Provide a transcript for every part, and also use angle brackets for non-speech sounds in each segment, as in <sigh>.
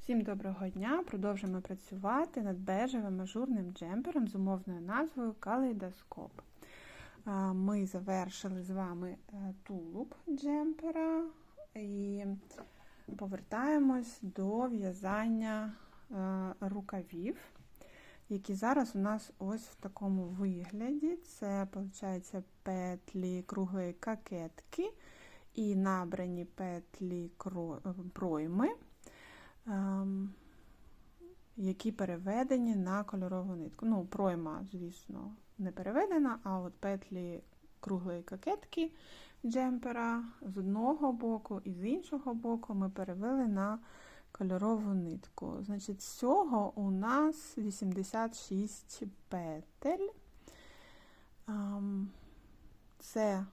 Всім доброго дня! Продовжуємо працювати над бежевим ажурним джемпером з умовною назвою Калейдоскоп. Ми завершили з вами е, тулуб джемпера і повертаємось до в'язання е, рукавів, які зараз у нас ось в такому вигляді. Це, виходить, петлі круглої кокетки і набрані петлі кро- пройми. Ем, які переведені на кольорову нитку. Ну, пройма, звісно, не переведена, а от петлі круглої кокетки джемпера з одного боку і з іншого боку ми перевели на кольорову нитку. Значить, всього у нас 86 петель. Ем, Це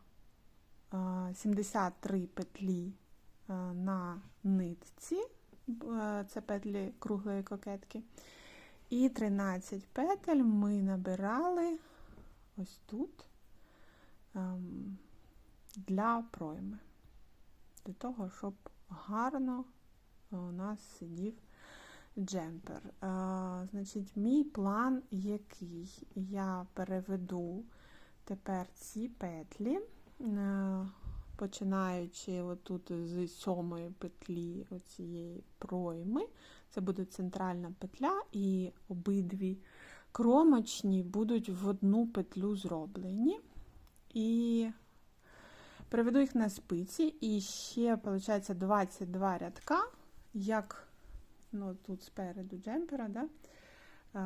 е, 73 петлі е, на нитці е, це петлі круглої кокетки. І 13 петель ми набирали ось тут ем, для пройми. Для того, щоб гарно у нас сидів джемпер. Е, Значить, мій план який? Я переведу тепер ці петлі. Е, починаючи отут з сьомої петлі оцієї пройми, це буде центральна петля, і обидві кромочні будуть в одну петлю зроблені. І переведу їх на спиці, і ще, виходить, 22 рядка, як ну, тут спереду джемпера, да,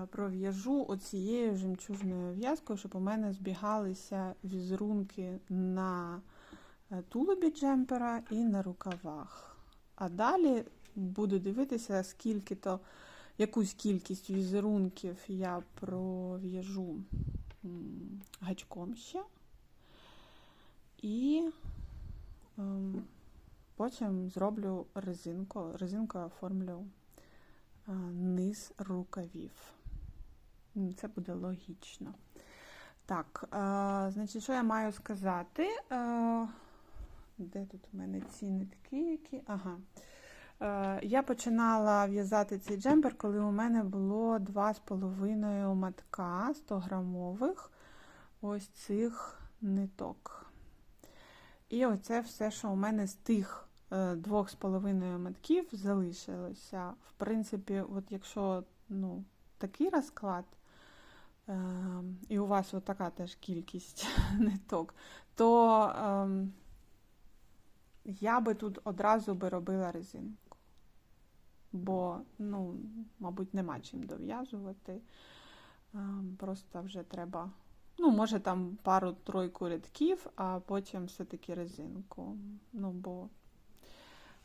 пров'яжу оцією жемчужною в'язкою, щоб у мене збігалися візерунки на тулубі джемпера і на рукавах. А далі буду дивитися, скільки то, якусь кількість візерунків я пров'яжу гачком ще. І ем, потім зроблю резинку. Резинкою оформлю е, низ рукавів. Це буде логічно. Так, е, значить, що я маю сказати? Е, де тут у мене ці нитки які? Ага. Е, я починала в'язати цей джемпер, коли у мене було 2,5 матка 100 грамових ось цих ниток. І оце все, що у мене з тих 2,5 матків залишилося. В принципі, от якщо ну, такий розклад, е, і у вас от така теж кількість <laughs> ниток, то е, я би тут одразу би робила резинку. Бо, ну, мабуть, нема чим дов'язувати. Просто вже треба, ну, може, там пару-тройку рядків, а потім все-таки резинку. Ну, бо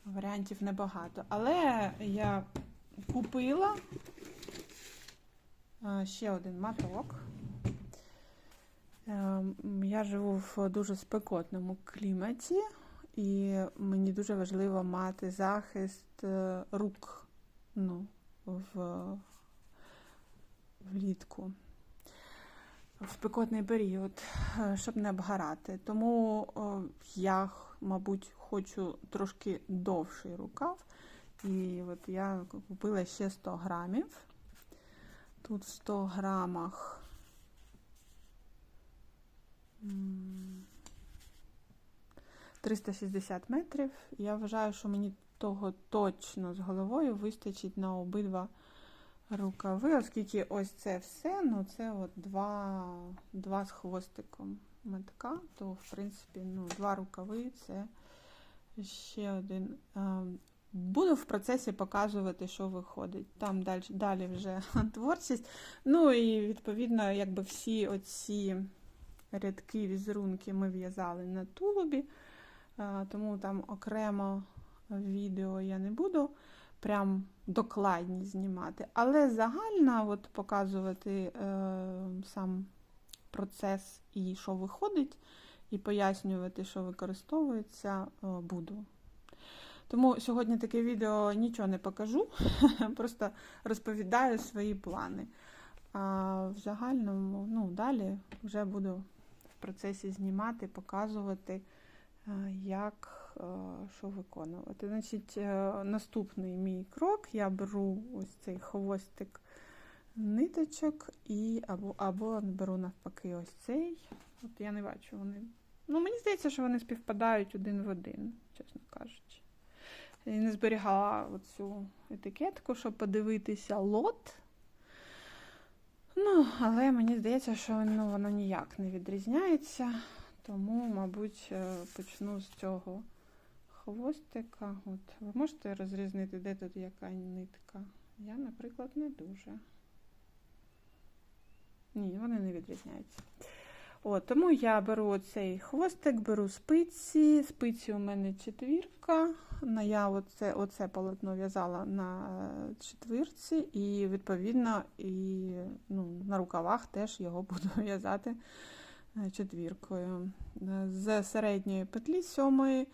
варіантів небагато. Але я купила ще один маток. Ем, я живу в дуже спекотному кліматі. І мені дуже важливо мати захист е, рук ну, в, влітку, в спекотний період, е, щоб не обгорати. Тому я, мабуть, хочу трошки довший рукав. І от я купила ще 100 грамів. Тут в 100 грамах. 360 метрів. Я вважаю, що мені того точно з головою вистачить на обидва рукави, оскільки ось це все, ну це от два два з хвостиком метка, то, в принципі, ну, два рукави це ще один. Буду в процесі показувати, що виходить. Там далі далі вже <laughs> творчість. Ну і, відповідно, якби всі оці рядки візерунки ми в'язали на тулубі тому там окремо відео я не буду прям докладні знімати. Але загально от показувати е, сам процес і що виходить, і пояснювати, що використовується, е, буду. Тому сьогодні таке відео нічого не покажу, <laughs> просто розповідаю свої плани. А в загальному, ну, далі вже буду в процесі знімати, показувати як е, що виконувати. Значить, е, наступний мій крок я беру ось цей хвостик ниточок і або, або беру навпаки ось цей. От я не бачу вони. Ну, мені здається, що вони співпадають один в один, чесно кажучи. Я не зберігала оцю етикетку, щоб подивитися лот. Ну, але мені здається, що ну, воно ніяк не відрізняється. Тому, мабуть, е, почну з цього хвостика. От, ви можете розрізнити, де тут яка нитка? Я, наприклад, не дуже. Ні, вони не відрізняються. От, тому я беру цей хвостик, беру спиці. Спиці у мене четвірка. Я оце, оце полотно в'язала на е, четвірці, і відповідно і, ну, на рукавах теж його <laughs> буду в'язати четвіркою. Е, З середньої петлі сьомої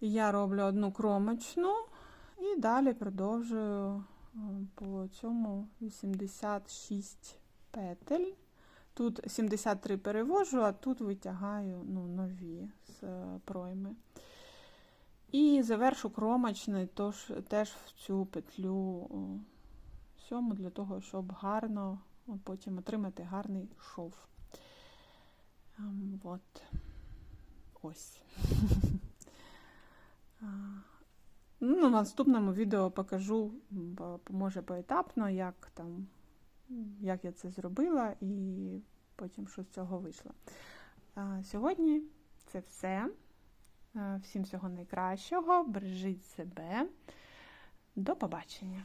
я роблю одну кромочну і далі продовжую е, по цьому 86 петель. Тут 73 перевожу, а тут витягаю ну, нові з е, пройми. І завершу кромочний тож, теж в цю петлю сьому для того, щоб гарно потім отримати гарний шов. От. Ось. <laughs> Ну, в наступному відео покажу, може, поетапно, як там як я це зробила, і потім що з цього вийшло. Сьогодні це все. Всім всього найкращого. Бережіть себе. До побачення!